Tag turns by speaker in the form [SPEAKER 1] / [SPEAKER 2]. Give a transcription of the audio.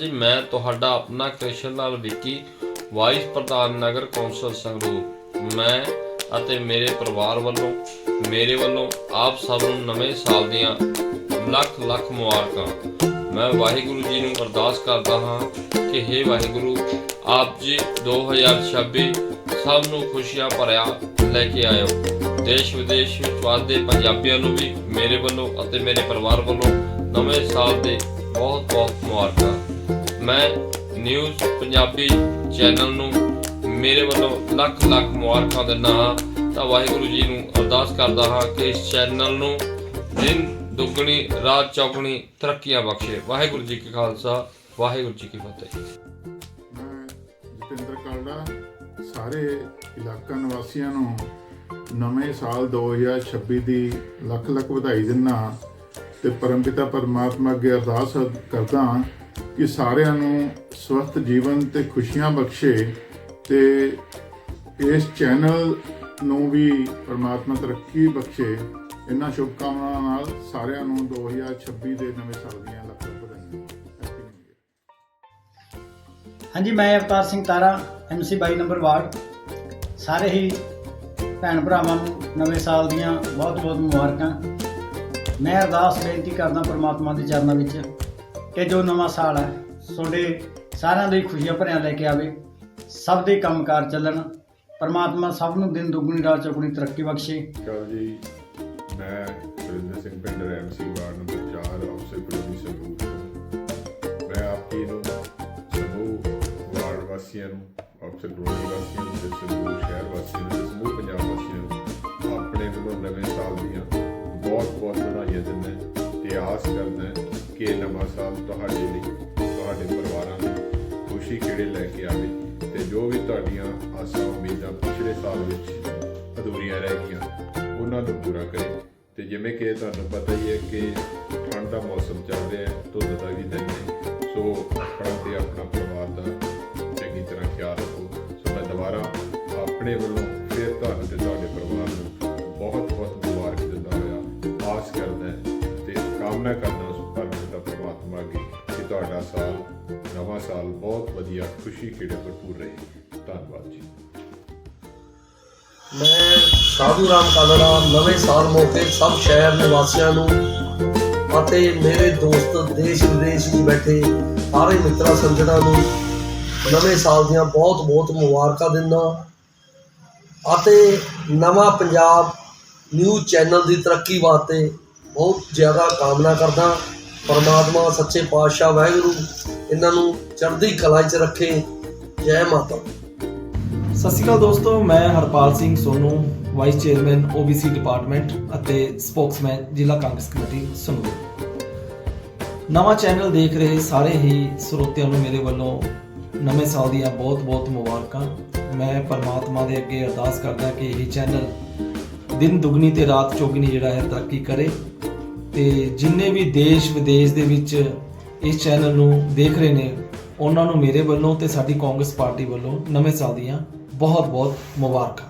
[SPEAKER 1] ਜੀ, ਮੈਂ ਤੁਹਾਡਾ ਆਪਣਾ ਕ੍ਰਿਸ਼ਨ ਲਾਲ ਵਿੱਕੀ, ਵਾਈਸ ਪ੍ਰਧਾਨ ਨਗਰ ਕੌਂਸਲ ਸੰਗਰੂਰ। ਮੈਂ ਅਤੇ ਮੇਰੇ ਪਰਿਵਾਰ ਵੱਲੋਂ, ਮੇਰੇ ਵੱਲੋਂ ਆਪ ਸਭ ਨੂੰ ਨਵੇਂ ਸਾਲ ਦੀਆਂ ਲੱਖ ਲੱਖ ਮੁਬਾਰਕਾਂ। ਮੈਂ ਵਾਹਿਗੁਰੂ ਜੀ ਨੂੰ ਅਰਦਾਸ ਕਰਦਾ ਹਾਂ ਕਿ हे ਵਾਹਿਗੁਰੂ, ਆਪ ਜੀ 2026 ਸਭ ਨੂੰ ਖੁਸ਼ੀਆਂ ਭਰਿਆ ਲੈ ਕੇ ਆਇਓ। ਦੇਸ਼ ਵਿਦੇਸ਼ ਵਿੱਚ ਵਸਦੇ ਪੰਜਾਬੀਆਂ ਨੂੰ ਵੀ ਮੇਰੇ ਵੱਲੋਂ ਅਤੇ ਮੇਰੇ ਪਰਿਵਾਰ ਵੱਲੋਂ ਨਵੇਂ ਸਾਲ ਦੇ ਬਹੁਤ ਬਹੁਤ ਮੁਬਾਰਕਾਂ। ਮੈਂ ਨਿਊਜ਼ ਪੰਜਾਬੀ ਚੈਨਲ ਨੂੰ ਮੇਰੇ ਵੱਲੋਂ ਲੱਖ ਲੱਖ ਮੁਬਾਰਕਾਂ ਦਿੰਦਾ ਹਾਂ। ਤਾਂ ਵਾਹਿਗੁਰੂ ਜੀ ਨੂੰ ਅਰਦਾਸ ਕਰਦਾ ਹਾਂ ਕਿ ਇਸ ਚੈਨਲ ਨੂੰ ਦਿਨ ਦੁੱਗਣੀ, ਰਾਤ ਚੌਗਣੀ ਤਰੱਕੀਆਂ ਬਖਸ਼ੇ। ਵਾਹਿਗੁਰੂ ਜੀ ਕੀ ਖਾਲਸਾ, ਵਾਹਿਗੁਰੂ ਜੀ ਕੀ ਫਤਿਹ।
[SPEAKER 2] ਮੈਂ ਜਤਿੰਦਰ ਕਾਲੜਾ, ਸਾਰੇ ਇਲਾਕਾ ਨਿਵਾਸੀਆਂ ਨੂੰ ਨਵੇਂ ਸਾਲ 2026 ਦੀ ਲੱਖ ਲੱਖ ਵਧਾਈ ਦਿੰਦਾ ਤੇ ਪਰਮਪਿਤਾ ਪਰਮਾਤਮਾ ਅੱਗੇ ਅਰਦਾਸ ਕਰਦਾ ਹਾਂ ਕਿ ਸਾਰਿਆਂ ਨੂੰ ਸਵਸਥ ਜੀਵਨ ਤੇ ਖੁਸ਼ੀਆਂ ਬਖਸ਼ੇ ਤੇ ਇਸ ਚੈਨਲ ਨੂੰ ਵੀ ਪਰਮਾਤਮਾ ਤਰੱਕੀ ਬਖਸ਼ੇ। ਇਹਨਾਂ ਸ਼ੁਭਕਾਮਨਾਵਾਂ ਨਾਲ ਸਾਰਿਆਂ ਨੂੰ 2026 ਦੇ ਨਵੇਂ ਸਾਲ ਦੀਆਂ ਲੱਖ ਲੱਖ ਵਧਾਈਆਂ।
[SPEAKER 3] ਹਾਂਜੀ, ਮੈਂ Avtar Singh Tara MC 22 number ward. ਸਾਰੇ ਹੀ ਭੈਣ ਭਰਾਵਾਂ ਨੂੰ ਨਵੇਂ ਸਾਲ ਦੀਆਂ ਬਹੁਤ-ਬਹੁਤ ਮੁਬਾਰਕਾਂ। ਮੈਂ ਅਰਦਾਸ ਬੇਨਤੀ ਕਰਦਾ ਪ੍ਰਮਾਤਮਾ ਦੇ ਚਰਨਾਂ ਵਿੱਚ ਕਿ ਜੋ ਨਵਾਂ ਸਾਲ ਹੈ, ਤੁਹਾਡੇ ਸਾਰਿਆਂ ਲਈ ਖੁਸ਼ੀਆਂ ਭਰਿਆ ਲੈ ਕੇ ਆਵੇ, ਸਭ ਦੇ ਕੰਮਕਾਰ ਚੱਲਣ, ਪਰਮਾਤਮਾ ਸਭ ਨੂੰ ਦਿਨ ਦੁੱਗਣੀ, ਰਾਤ ਚੌਗੁਣੀ ਤਰੱਕੀ ਬਖਸ਼ੇ।
[SPEAKER 4] ਚਲ ਜੀ, ਮੈਂ ਸੁਰਿੰਦਰ ਸਿੰਘ ਪਿੰਡ ਐਮਸੀ ਵਾਰਡ ਨੰਬਰ 4 ਅਫਸਰ ਕਲੋਨੀ ਸੰਗਰੂਰ ਮੈਂ ਆਪ ਜੀ ਨੂੰ ਸਮੂਹ ਵਾਰਡ ਵਾਸੀਆਂ ਨੂੰ ਅਫਸਰ ਕਲੋਨੀ ਵਾਸੀਆਂ ਨੂੰ ਤੇ ਸ਼ਹਿਰ ਵਾਸੀਆਂ ਨੂੰ ਸਮੂਹ ਪੰਜਾਬ ਵਾਸੀਆਂ ਨੂੰ ਆਪਣੇ ਵੱਲੋਂ ਨਵੇਂ ਸਾਲ ਦੀਆਂ ਬਹੁਤ ਬਹੁਤ ਵਧਾਈਆਂ ਦਿੰਦਾ ਤੇ ਆਸ ਕਰਦਾ ਕਿ ਇਹ ਨਵਾਂ ਸਾਲ ਤੁਹਾਡੇ ਲਈ, ਤੁਹਾਡੇ ਪਰਿਵਾਰਾਂ ਲਈ ਖੁਸ਼ੀ ਖੇੜੇ ਲੈ ਕੇ ਆਵੇ ਤੇ ਜੋ ਵੀ ਤੁਹਾਡੀਆਂ ਆਸਾਂ, ਉਮੀਦਾਂ ਪਿਛਲੇ ਸਾਲ ਵਿੱਚ ਅਧੂਰੀਆਂ ਰਹਿ ਗਈਆਂ, ਉਹਨਾਂ ਨੂੰ ਪੂਰਾ ਕਰੇ। ਤੇ ਜਿਵੇਂ ਕਿ ਤੁਹਾਨੂੰ ਪਤਾ ਹੀ ਹੈ ਕਿ ਠੰਡ ਦਾ ਮੌਸਮ ਚੱਲ ਰਿਹਾ ਹੈ, ਧੁੰਦ ਦਾ ਵੀ ਦਿਨ ਹੈ। ਸੋ ਆਪਣਾ ਤੇ ਆਪਣਾ ਪਰਿਵਾਰ ਦਾ ਚੰਗੀ ਤਰ੍ਹਾਂ ਖਿਆਲ ਰੱਖੋ। ਸੋ ਮੈਂ ਦੁਬਾਰਾ ਆਪਣੇ ਵੱਲੋਂ ਫਿਰ ਤੁਹਾਨੂੰ ਤੇ ਤੁਹਾਡੇ ਪਰਿਵਾਰ ਤੁਹਾਡਾ ਸਾਲ, ਨਵਾਂ ਸਾਲ ਬਹੁਤ ਵਧੀਆ, ਖੁਸ਼ੀ ਖੇੜੇ ਭਰਪੂਰ ਰਹੇ। ਧੰਨਵਾਦ ਜੀ।
[SPEAKER 5] ਮੈਂ ਸਾਧੂ ਰਾਮ ਕਾਲੜਾ, ਨਵੇਂ ਸਾਲ ਮੌਕੇ ਸਭ ਸ਼ਹਿਰ ਨਿਵਾਸੀਆਂ ਨੂੰ ਅਤੇ ਮੇਰੇ ਦੋਸਤ ਦੇਸ਼ ਵਿਦੇਸ਼ ਵਿੱਚ ਬੈਠੇ ਸਾਰੇ ਮਿੱਤਰਾਂ ਸੰਗਤਾਂ ਨੂੰ ਨਵੇਂ ਸਾਲ ਦੀਆਂ ਬਹੁਤ ਬਹੁਤ ਮੁਬਾਰਕਾਂ ਦਿੰਦਾ ਅਤੇ ਨਵਾਂ ਪੰਜਾਬ ਨਿਊਜ਼ ਚੈਨਲ ਦੀ ਤਰੱਕੀ ਵਾਸਤੇ ਬਹੁਤ ਜ਼ਿਆਦਾ ਕਾਮਨਾ ਕਰਦਾ ਪਰਮਾਤਮਾ ਸੱਚੇ ਪਾਤਸ਼ਾਹ ਵਾਹਿਗੁਰੂ, ਇਹਨਾਂ ਨੂੰ ਚੜ੍ਹਦੀ ਕਲਾ 'ਚ ਰੱਖੇ। ਜੈ ਮਾਤਾ
[SPEAKER 6] ਸਤਿ ਸ਼੍ਰੀ ਅਕਾਲ ਦੋਸਤੋ, ਮੈਂ Harpal Singh Sonu vice chairman OBC department ਅਤੇ ਸਪੋਕਸਮੈਨ ਜ਼ਿਲ੍ਹਾ ਕਾਂਗਰਸ ਕਮੇਟੀ, ਸੰਗਰੂਰ। ਨਵਾਂ ਚੈਨਲ ਦੇਖ ਰਹੇ ਸਾਰੇ ਹੀ ਸਰੋਤਿਆਂ ਨੂੰ ਮੇਰੇ ਵੱਲੋਂ ਨਵੇਂ ਸਾਲ ਦੀਆਂ ਬਹੁਤ-ਬਹੁਤ ਮੁਬਾਰਕਾਂ। ਮੈਂ ਪਰਮਾਤਮਾ ਦੇ ਅੱਗੇ ਅਰਦਾਸ ਕਰਦਾ ਕਿ ਇਹ ਚੈਨਲ ਦਿਨ ਦੁਗਣੀ ਤੇ ਰਾਤ ਚੌਗਣੀ ਜਿਹੜਾ ਹੈ ਤਰੱਕੀ ਕਰੇ। ਤੇ ਜਿੰਨੇ ਵੀ ਦੇਸ਼ ਵਿਦੇਸ਼ ਦੇ ਵਿੱਚ ਇਸ ਚੈਨਲ ਨੂੰ ਦੇਖ ਰਹੇ ਨੇ, ਉਹਨਾਂ ਨੂੰ ਮੇਰੇ ਵੱਲੋਂ ਤੇ ਸਾਡੀ ਕਾਂਗਰਸ ਪਾਰਟੀ ਵੱਲੋਂ ਨਵੇਂ ਸਾਲ ਦੀਆਂ ਬਹੁਤ ਬਹੁਤ ਮੁਬਾਰਕਾਂ।